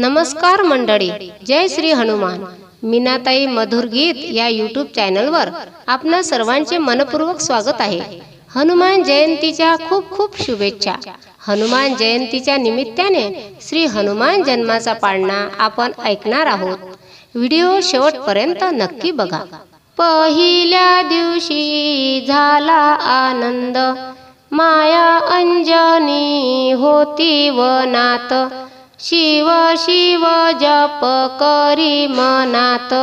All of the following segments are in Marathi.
नमस्कार मंडळी. जय श्री हनुमान. मीनाताई मधुर गीत या यूट्यूब चॅनलवर आपणा सर्वांचे मनपूर्वक स्वागत आहे. हनुमान जयंतीच्या खूप खूप शुभेच्छा. हनुमान जयंतीच्या निमित्ताने श्री हनुमान जन्माचा पाळणा आपण ऐकणार आहोत. व्हिडिओ शेवटपर्यंत नक्की बघा. पहिल्या दिवशी झाला आनंद. माया अंजनी होती वनात. शिव शिव जप करी मनात.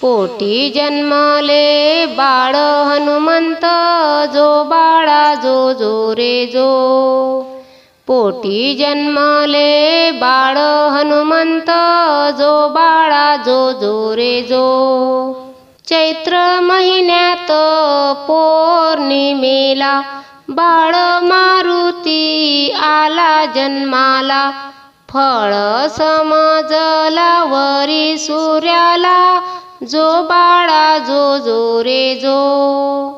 पोटी जन्मले बाळ हनुमंत जो बाळा जो जो रे जो. पोटी जन्मले बाळ हनुमंत जो बाळा जो जो रे जो. चैत्र महिन्यात पौर्णिमेला बाळ मारुती आला जन्माला. फळ समजला वरी सूर्याला जो बाळा जो जो रे जो.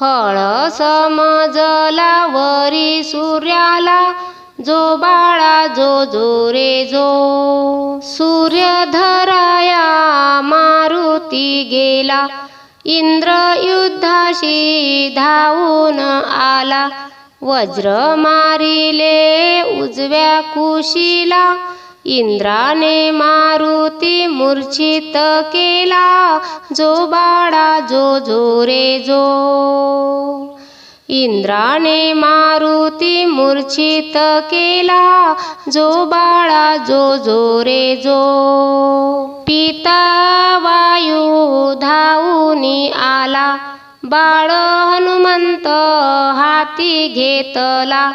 फळ समजला वरी सूर्याला जो बाळा जो जो रे जो. सूर्य धराया मारुती गेला इंद्र युद्धाशी धावून आला. वज्र मारिले उजव्या कुशीला. इंद्राने मारुती मूर्छित केला. जो बाळा जो जो रे जो. इंद्राने मारुती मूर्छित केला. जो बाळा जो जो रे जो. पिता वायू धावून आला. बाळ हनुमंत हाती घेतला.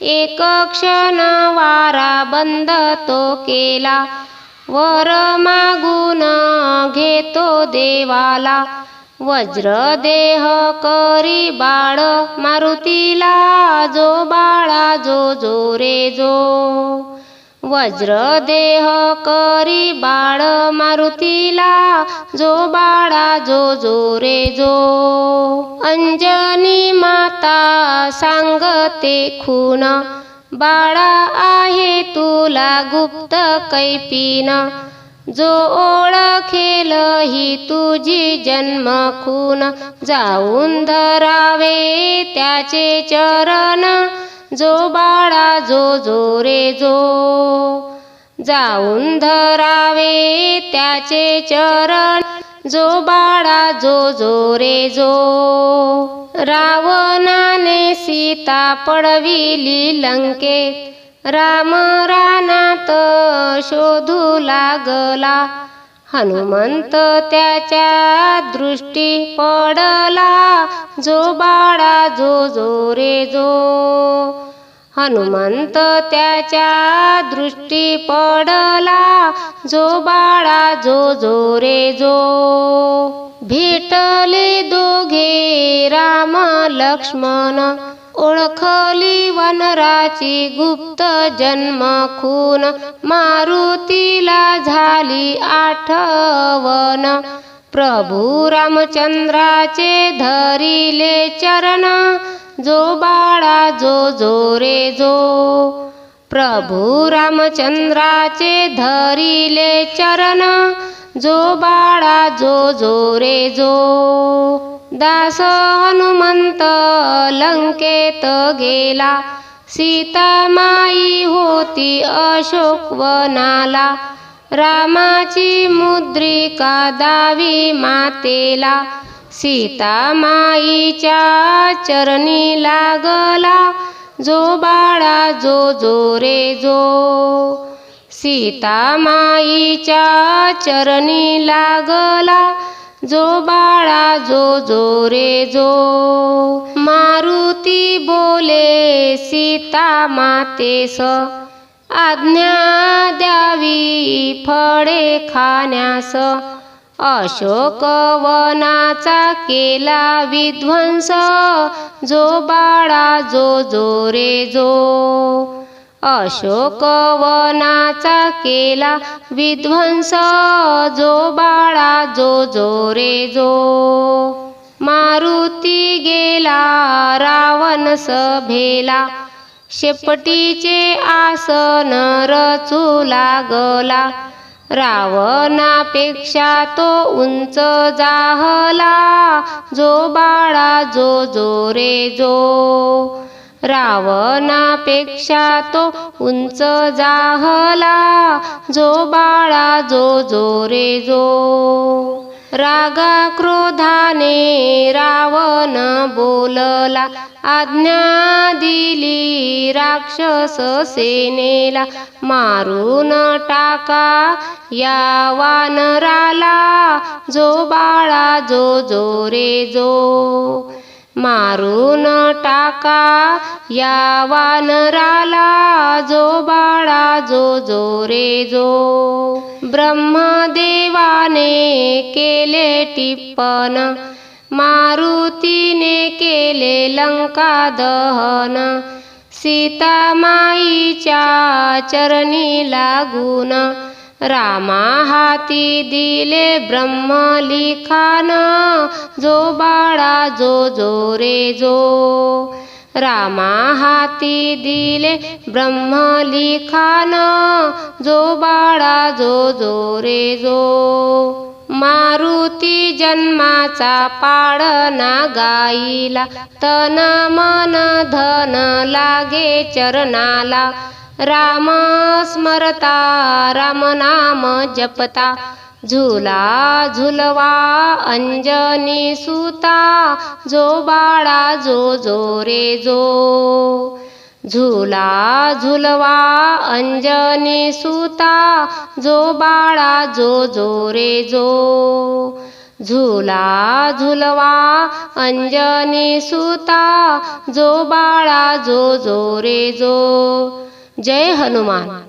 एक क्षण वारा बंद तो केला. वर मागून घेतो देवाला. वज्र देह करी बाळ मारुतीला. जो बाळा जो जो रे जो. वज्र देह करी बाळ मारुतीला जो बाळा जो जो रे जो. अंजनी माता सांगते खून बाळा आहे तुला गुप्त कैपीन जो ओळखेल ही तुझी जन्म खून जाऊन धरावे त्याचे चरण जो बाळा जो जो रे जो जाऊन धरावे त्याचे चरण जो बाळा जो जो रे जो रावणाने सीता पडविली लंकेत राम रानात शोधू लागला. हनुमंत त्याच्या दृष्टी पडला जो बाळा जो जो रे जो हनुमंत त्याच्या दृष्टी पडला. जो बाळा जो जो रे जो भेटले दोघे राम लक्ष्मण. ओळखली वनराची गुप्त जन्म खून मारुतीला झाली आठवण. प्रभू रामचंद्राचे धरिले चरण. जो बाळा जो जो रे जो. प्रभू रामचंद्राचे धरिले चरण. जो बाळा जो जो रे जो. दास हनुमंत लंकेत गेला. सीता माई होती अशोक वनाला. रामाची मुद्रिका दावी मातेला. सीता माईच्या चरणी लागला जो बाळा जो जो रे जो. सीता माईच्या चरणी लागला जो बाळा जो जो रे जो. मारुती बोले सीता मातेस आज्ञा द्यावी फळे खाण्यास. अशोकवनाचा केला विध्वंस जो बाळा जो जो रे जो अशोकवनाचा केला विध्वंस जो बाळा जो जो रे जो मारुती गेला रावण सभेला शेपटीचे आसन रचू लागला. रावणापेक्षा तो उंच जाहला जो बाळा जो जो रे जो रावणापेक्षा तो उंच जाहला जो बाळा जो जो रे जो रागा क्रोधाने रावण बोलला आज्ञा दिली राक्षस सेनेला मारून टाका या वानराला जो बाळा जो जो रे जो मारून टाका या वानराला जो बाळा जो जो रे जो. ब्रह्मदेवाने केले टिप्पण मारुतीने केले लंका दहन. सीतामाईच्या चरणी लागून रामा हाती दिले ब्रह्मलिखान जो बाळा जो जो रे जो. रामा हाती दिले ब्रह्मलिखान जो बाळा जो जो रे जो. मारुती जन्माचा पाडना गाईला तन मन धन लागे चरणाला. राम स्मरता राम नाम जपता झुला झुलवा अंजनी सुता जो बाळा जो जो रे जो. झुला झुलवा अंजनी सुता जो बाळा जो जो रे जो. झुला झुलवा अंजनी सुता जो बाळा जो जो रे जो. जय हनुमान.